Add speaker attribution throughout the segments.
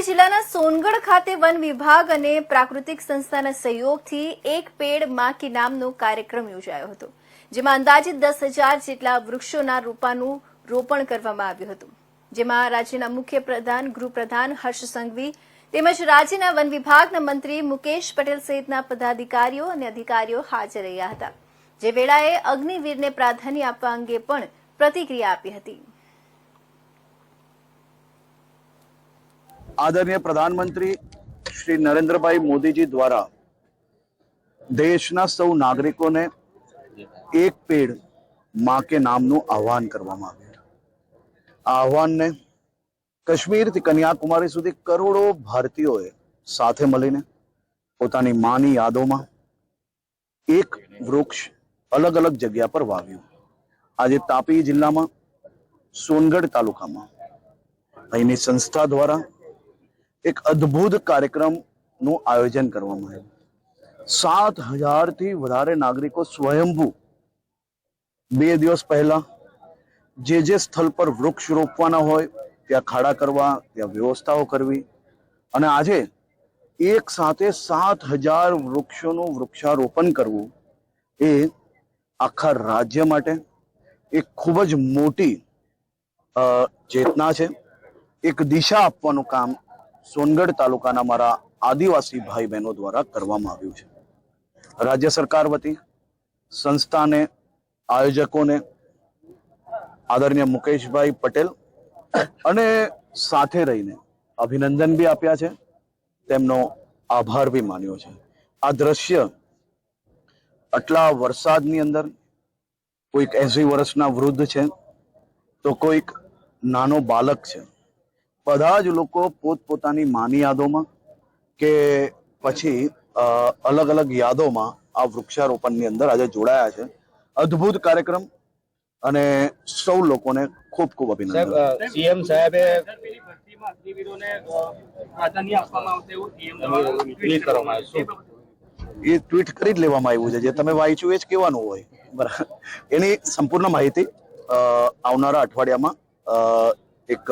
Speaker 1: તાપી જિલ્લાના સોનગઢ ખાતે વન વિભાગ અને પ્રાકૃતિક સંસ્થાના સહયોગથી એક પેડમાં કી નામનો કાર્યક્રમ યોજાયો હતો, જેમાં અંદાજિત દસ હજાર જેટલા વૃક્ષોના રોપાનું રોપણ કરવામાં આવ્યું હતું. જેમાં રાજ્યના મુખ્ય પ્રધાન, ગૃહપ્રધાન હર્ષ સંઘવી તેમજ રાજ્યના વન વિભાગના મંત્રી મુકેશ પટેલ સહિતના પદાધિકારીઓ અને અધિકારીઓ હાજર રહ્યા હતા. જે વેળાએ અગ્નિવીરને પ્રાધાન્ય આપવા અંગે પણ પ્રતિક્રિયા આપી હતી.
Speaker 2: આદરણીય પ્રધાનમંત્રી શ્રી નરેન્દ્રભાઈ મોદીજી દ્વારા દેશના સૌ નાગરિકોને એક પેડમાં કે નામનું આહવાન કરવામાં આવ્યું. આ આહવાનને કાશ્મીરથી કન્યાકુમારી સુધી કરોડો ભારતીયોએ સાથે મળીને પોતાની માની યાદોમાં એક વૃક્ષ અલગ અલગ જગ્યા પર વાવ્યું. આજે તાપી જિલ્લામાં સોનગઢ તાલુકામાં અહીંની સંસ્થા દ્વારા એક અદ્ભુત કાર્યક્રમનું આયોજન કરવામાં આવ્યું. સાત હજારથી વધારે નાગરિકો સ્વયંભૂ બે દિવસ પહેલા જે જે સ્થળ પર વૃક્ષ રોપવાના હોય, ત્યાં ખાડા કરવા, ત્યાં વ્યવસ્થાઓ કરવી અને આજે એક સાથે સાત હજાર વૃક્ષોનું વૃક્ષારોપણ કરવું એ આખા રાજ્ય માટે એક ખૂબ જ મોટી ચેતના છે. એક દિશા આપવાનું કામ સોનગઢ તાલુકાના મારા આદિવાસી ભાઈ બહેનો દ્વારા કરવામાં આવ્યું છે. રાજ્ય સરકાર વતી સંસ્થાને, આયોજકોને, આદરણીય મુકેશભાઈ પટેલ અને સાથે રહીને અભિનંદન બી આપ્યા છે. તેમનો આભાર બી માન્યો છે. આ દ્રશ્ય આટલા વરસાદની અંદર કોઈક એસી વર્ષના વૃદ્ધ છે તો કોઈક નાનો બાલક છે. બધા જ લોકો પોતપોતાની માની યાદોમાં કે પછી અલગ અલગ યાદોમાં આ વૃક્ષારોપણની અંદર આજે જોડાયા છે. અદ્ભુત કાર્યક્રમ અને સૌ લોકોને ખૂબ ખૂબ અભિનંદન.
Speaker 3: સીએમ સાહેબે.
Speaker 2: એ ટ્વીટ કરી જ લેવામાં આવ્યું છે જે તમે વાંચ્યું એ જ કહેવાનું હોય. બરાબર. એની સંપૂર્ણ માહિતી આવનારા અઠવાડિયામાં એક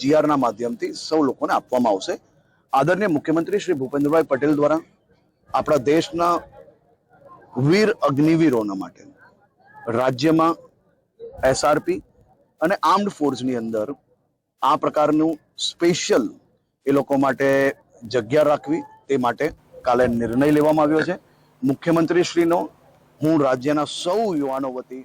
Speaker 2: જીઆરના માધ્યમથી સૌ લોકોને આપવામાં આવશે. આદરણીય મુખ્યમંત્રી શ્રી ભૂપેન્દ્રભાઈ પટેલ દ્વારા આપણા દેશના વીર અગ્નિવીરોના માટે રાજ્યમાં એસઆરપી અને આર્મ્ડ ફોર્સની અંદર આ પ્રકારનું સ્પેશિયલ એ લોકો માટે જગ્યા રાખવી તે માટે કાલે નિર્ણય લેવામાં આવ્યો છે. મુખ્યમંત્રીશ્રીનો, હું રાજ્યના સૌ યુવાનો વતી